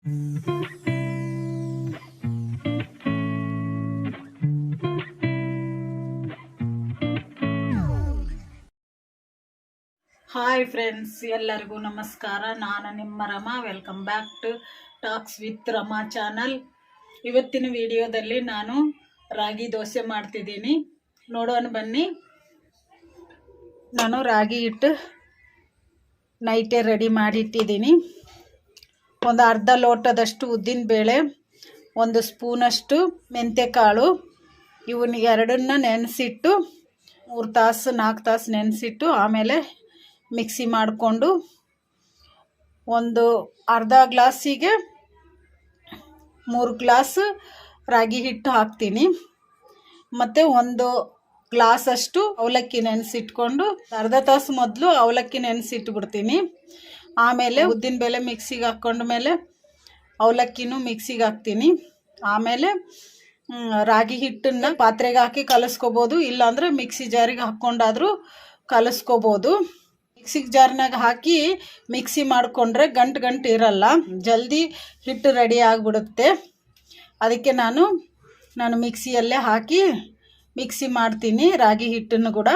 Hi friends ಎಲ್ಲರಿಗೂ ನಮಸ್ಕಾರ. ನಾನು ನಿಮ್ಮ Rama. Welcome back to talks with Rama channel ಇವತ್ತಿನ ವಿಡಿಯೋದಲ್ಲಿ ನಾನು ರಾಗಿ ದೋಸೆ ಮಾಡ್ತಿದ್ದೀನಿ. ನೋಡೋಣ ಬನ್ನಿ. ನಾನು ರಾಗಿ ಹಿಟ್ಟು ನೈಟೇ ರೆಡಿ ಮಾಡಿಟ್ಟಿದ್ದೀನಿ. ಒಂದು ಅರ್ಧ ಲೋಟದಷ್ಟು ಉದ್ದಿನ ಬೇಳೆ, ಒಂದು ಸ್ಪೂನಷ್ಟು ಮೆಂತ್ಯಕಾಳು ಇವನ್ನ ಎರಡನ್ನ ನೆನೆಸಿಟ್ಟು, ಮೂರು ತಾಸು, ನಾಲ್ಕು ತಾಸು ನೆನೆಸಿಟ್ಟು ಆಮೇಲೆ ಮಿಕ್ಸಿ ಮಾಡಿಕೊಂಡು ಒಂದು ಅರ್ಧ ಗ್ಲಾಸಿಗೆ ಮೂರು ಗ್ಲಾಸ್ ರಾಗಿ ಹಿಟ್ಟು ಹಾಕ್ತೀನಿ. ಮತ್ತು ಒಂದು ಗ್ಲಾಸಷ್ಟು ಅವಲಕ್ಕಿ ನೆನೆಸಿಟ್ಕೊಂಡು ಅರ್ಧ ತಾಸು ಮೊದಲು ಅವಲಕ್ಕಿ ನೆನೆಸಿಟ್ಬಿಡ್ತೀನಿ. ಆಮೇಲೆ ಉದ್ದಿನ ಬೇಳೆ ಮಿಕ್ಸಿಗೆ ಹಾಕ್ಕೊಂಡ ಮೇಲೆ ಅವಲಕ್ಕಿನೂ ಮಿಕ್ಸಿಗೆ ಹಾಕ್ತೀನಿ. ಆಮೇಲೆ ರಾಗಿ ಹಿಟ್ಟನ್ನು ಪಾತ್ರೆಗೆ ಹಾಕಿ ಕಲಸ್ಕೋಬೋದು. ಇಲ್ಲಾಂದರೆ ಮಿಕ್ಸಿ ಜಾರಿಗೆ ಹಾಕ್ಕೊಂಡಾದರೂ ಕಲಸ್ಕೋಬೋದು. ಮಿಕ್ಸಿ ಜಾರ್ನಾಗ ಹಾಕಿ ಮಿಕ್ಸಿ ಮಾಡಿಕೊಂಡ್ರೆ ಗಂಟು ಗಂಟು ಇರಲ್ಲ. ಜಲ್ದಿ ಹಿಟ್ಟು ರೆಡಿ ಆಗಿಬಿಡುತ್ತೆ. ಅದಕ್ಕೆ ನಾನು ನಾನು ಮಿಕ್ಸಿಯಲ್ಲೇ ಹಾಕಿ ಮಿಕ್ಸಿ ಮಾಡ್ತೀನಿ ರಾಗಿ ಹಿಟ್ಟನ್ನು ಕೂಡ.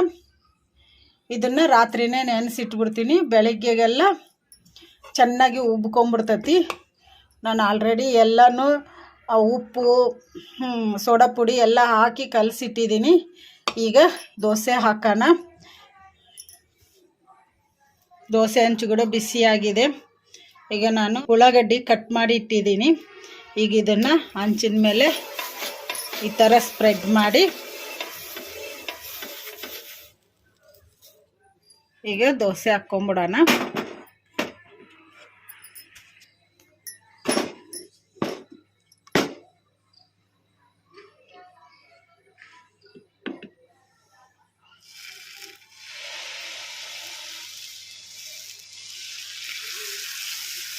ಇದನ್ನು ರಾತ್ರಿನೇ ನೆನೆಸಿಟ್ಬಿಡ್ತೀನಿ. ಬೆಳಗ್ಗೆಗೆಲ್ಲ ಚೆನ್ನಾಗಿ ಉಬ್ಕೊಂಬಿಡ್ತತಿ. ನಾನು ಆಲ್ರೆಡಿ ಎಲ್ಲನೂ ಉಪ್ಪು ಸೋಡಾ ಪುಡಿ ಎಲ್ಲ ಹಾಕಿ ಕಲಸಿಟ್ಟಿದ್ದೀನಿ. ಈಗ ದೋಸೆ ಹಾಕೋಣ. ದೋಸೆ ಹಂಚು ಕೂಡ ಬಿಸಿಯಾಗಿದೆ. ಈಗ ನಾನು ಉಳ್ಳಾಗಡ್ಡಿ ಕಟ್ ಮಾಡಿ ಇಟ್ಟಿದ್ದೀನಿ. ಈಗ ಇದನ್ನು ಹಂಚಿನ ಮೇಲೆ ಈ ಥರ ಸ್ಪ್ರೆಡ್ ಮಾಡಿ ಈಗ ದೋಸೆ ಹಾಕ್ಕೊಂಬಿಡೋಣ.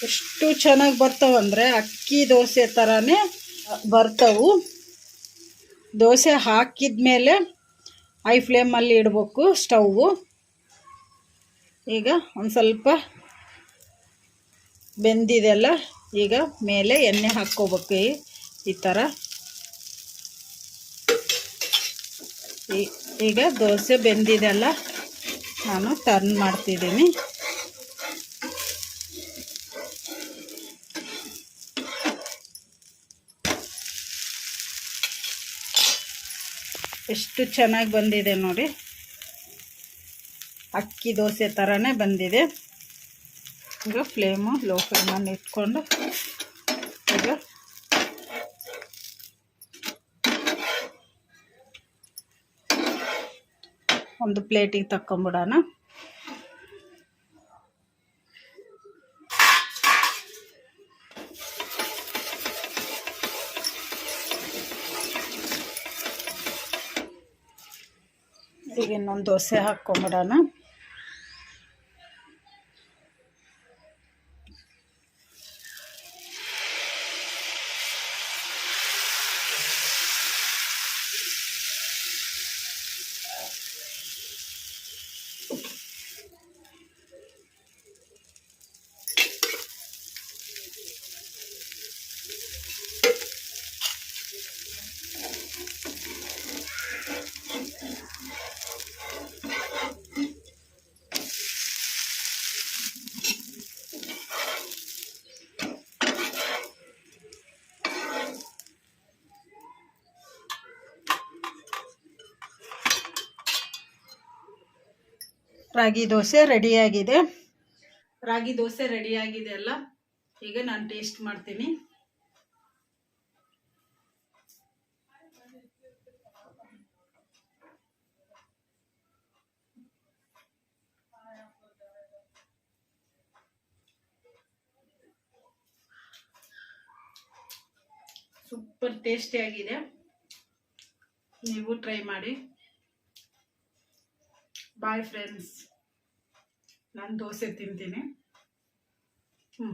ಎಷ್ಟು ಚೆನ್ನಾಗಿ ಬರ್ತಾವಂದರೆ ಅಕ್ಕಿ ದೋಸೆ ಥರನೇ ಬರ್ತವು. ದೋಸೆ ಹಾಕಿದ ಮೇಲೆ ಐ ಫ್ಲೇಮಲ್ಲಿ ಇಡಬೇಕು ಸ್ಟವ್ವು ಈಗ ಒಂದು ಸ್ವಲ್ಪ ಬೆಂದಿದೆಲ್ಲ ಈಗ ಮೇಲೆ ಎಣ್ಣೆ ಹಾಕ್ಕೋಬೇಕು ಈ- ಥರ ಈಗ ದೋಸೆ ಬೆಂದಿದೆಲ್ಲ ನಾನು ಟರ್ನ್ ಮಾಡ್ತಿದ್ದೀನಿ. ಎಷ್ಟು ಚೆನ್ನಾಗಿ ಬಂದಿದೆ ನೋಡಿ. ಅಕ್ಕಿ ದೋಸೆ ಥರನೇ ಬಂದಿದೆ. ಈಗ ಫ್ಲೇಮು ಲೋ ಫ್ಲೇಮನ್ನು ಇಟ್ಕೊಂಡು ಈಗ ಒಂದು ಪ್ಲೇಟಿಗೆ ತಕ್ಕೊಂಬಿಡೋಣ. ಈಗ ಇನ್ನೊಂದು ದೋಸೆ ಹಾಕ್ಕೊಂಬಿಡೋಣ. ರಾಗಿ ದೋಸೆ ರೆಡಿಯಾಗಿದೆ. ರಾಗಿ ದೋಸೆ ರೆಡಿಯಾಗಿದೆ ಅಲ್ಲ. ಈಗ ನಾನು ಟೇಸ್ಟ್ ಮಾಡ್ತೀನಿ. ಸೂಪರ್ ಟೇಸ್ಟಿಯಾಗಿದೆ ನೀವು ಟ್ರೈ ಮಾಡಿ. ಬಾಯ್ ಫ್ರೆಂಡ್ಸ್ ನಾನು ದೋಸೆ ತಿಂತೀನಿ. ಹ್ಞೂ